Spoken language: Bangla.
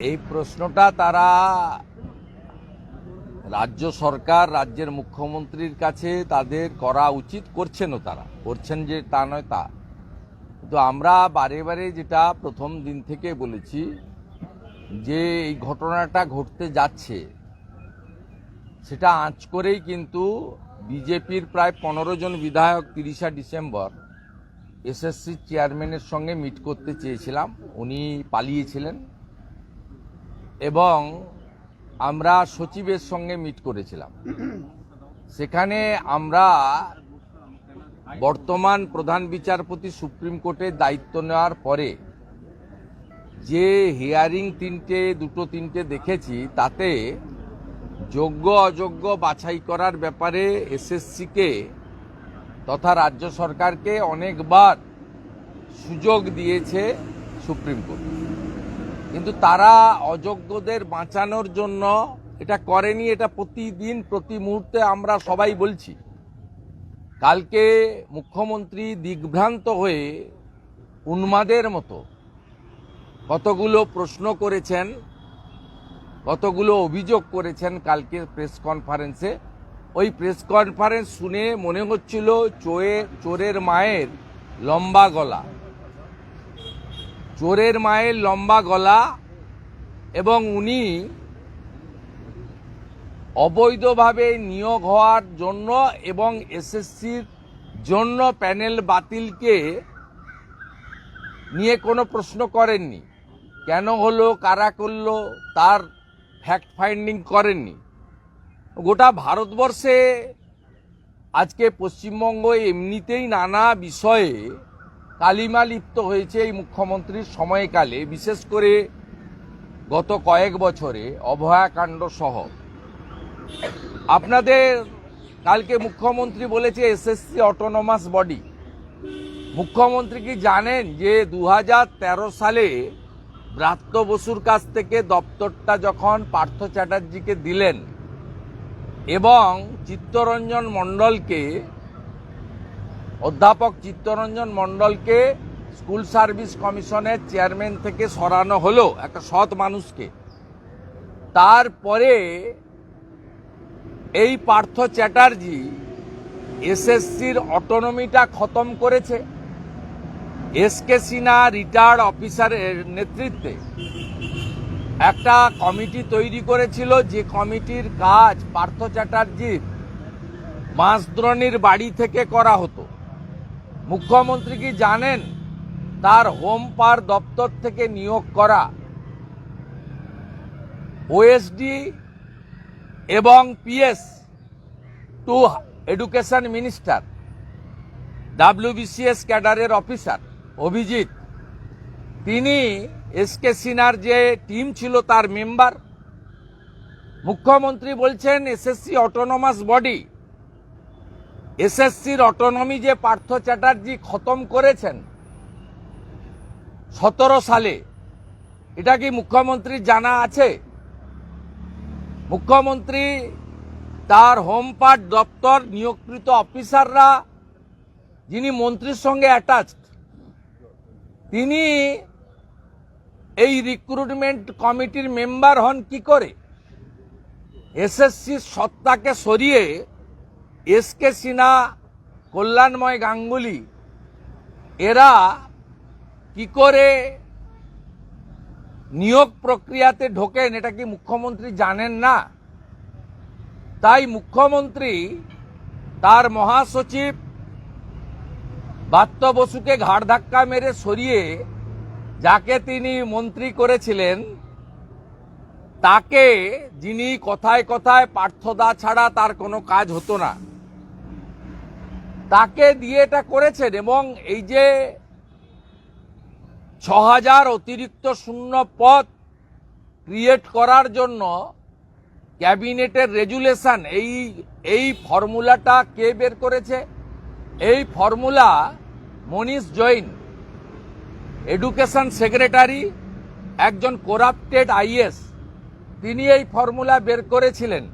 এই প্রশ্নটা তারা রাজ্য সরকার, রাজ্যের মুখ্যমন্ত্রীর কাছে তাদের করা উচিত, করছেনও তারা। করছেন যে তা নয়, তা। কিন্তু আমরা বারে বারে যেটা প্রথম দিন থেকে বলেছি, যে এই ঘটনাটা ঘটতে যাচ্ছে, সেটা আঁচ করেই কিন্তু বিজেপির প্রায় পনেরো জন বিধায়ক তিরিশা ডিসেম্বর এসএসসি চেয়ারম্যানের সঙ্গে মিট করতে চেয়েছিলাম। উনি পালিয়েছিলেন। এবং আমরা সচিবের সঙ্গে মিট করেছিলাম। সেখানে আমরা বর্তমান প্রধান বিচারপতি সুপ্রিম কোর্টের দায়িত্ব নেওয়ার পরে যে হিয়ারিং তিনটে, দুটো তিনটে দেখেছি, তাতে যোগ্য, অযোগ্য বাছাই করার ব্যাপারে এসএসসিকে তথা রাজ্য সরকারকে অনেকবার সুযোগ দিয়েছে সুপ্রিম কোর্ট। কিন্তু তারা অযোগ্যদের বাঁচানোর জন্য এটা করেনি, এটা প্রতিদিন, প্রতি মুহূর্তে আমরা সবাই বলছি। কালকে মুখ্যমন্ত্রী দিগ্ভ্রান্ত হয়ে উন্মাদের মতো কতগুলো প্রশ্ন করেছেন, কতগুলো অভিযোগ করেছেন কালকে প্রেস কনফারেন্সে। ওই প্রেস কনফারেন্স শুনে মনে হচ্ছিল চোরে চোরের মায়ের লম্বা গলা। চোরের মায়ের লম্বা গলা এবং উনি অবৈধভাবে নিয়োগ হওয়ার জন্য এবং এসএসসির জন্য প্যানেল বাতিলকে নিয়ে কোনো প্রশ্ন করেননি। কেন হলো, কারা করল, তার ফ্যাক্ট ফাইন্ডিং করেননি। গোটা ভারতবর্ষে আজকে পশ্চিমবঙ্গ এমনিতেই নানা বিষয়ে কালিমা লিপ্ত হয়েছে এই মুখ্যমন্ত্রীর সময়কালে, বিশেষ করে গত কয়েক বছরে অভয়াকাণ্ড সহ। আপনাদের কালকে মুখ্যমন্ত্রী বলেছে এসএসসি অটোনমাস বডি মুখ্যমন্ত্রী কি জানেন যে দু হাজার তেরো সালে ব্রাত্য বসুর কাছ থেকে দপ্তরটা যখন পার্থ চ্যাটার্জিকে দিলেন এবং চিত্তরঞ্জন মণ্ডলকে অধ্যাপক চিত্তরঞ্জন মণ্ডলকে স্কুল সার্ভিস কমিশনের চেয়ারম্যান থেকে সরানো হলো একটা সৎ মানুষকে। তারপরে এই পার্থ চ্যাটার্জি এসএসসির অটোনমিটা খতম করেছে। এস কে সিনহা রিটায়ার্ড অফিসারের নেতৃত্বে। একটা কমিটি তৈরি করেছিল, যে কমিটির কাজ পার্থ চ্যাটার্জির মাসদ্রণীর বাড়ি থেকে করা হতো। মুখ্যমন্ত্রী কি জানেন তার হোম পার দপ্তর থেকে নিয়োগ করা? ওএসডি এবং PS to education minister WBCS ক্যাডারের officer Abhijit. তিনি এসকে সিনহার যে টিম ছিল তার মেম্বার মুখ্যমন্ত্রী বলছেন এসএসসি অটোনমাস বডি এসএসসির অটোনমি যে পার্থ চ্যাটার্জি খতম করেছেন সতেরো সালে, এটা কি মুখ্যমন্ত্রীর জানা আছে? মুখ্যমন্ত্রী তার হোম পার্ট দপ্তর নিয়োগকৃত অফিসাররা, যিনি মন্ত্রীর সঙ্গে অ্যাটাচড তিনি এই রিক্রুটমেন্ট কমিটির মেম্বার হন কি করে? এসএসসির সত্তাকে সরিয়ে এসকে সিনহা, কল্যাণময় গাঙ্গুলি, এরা কি করে নিয়োগ প্রক্রিয়াতে ঢোকেন এটা কি মুখ্যমন্ত্রী জানেন না? তাই মুখ্যমন্ত্রী, তার মহাসচিব বাত্য বসুকে ঘাড় ধাক্কা মেরে সরিয়ে যাকে তিনি মন্ত্রী করেছিলেন, তাকে যিনি কথায় কথায় পার্থদা ছাড়া তার কোনো কাজ হতো না। তাকে দিয়ে এটা করেছেন এবং এই যে ছ হাজার অতিরিক্ত শূন্য পদ ক্রিয়েট করার জন্য ক্যাবিনেটের রেজুলেশন, এই এই ফর্মুলাটা কে বের করেছে? এই formula Manish Jain, education secretary, একজন করাপ্টেড আইএস তিনি এই ফর্মুলা বের করেছিলেন।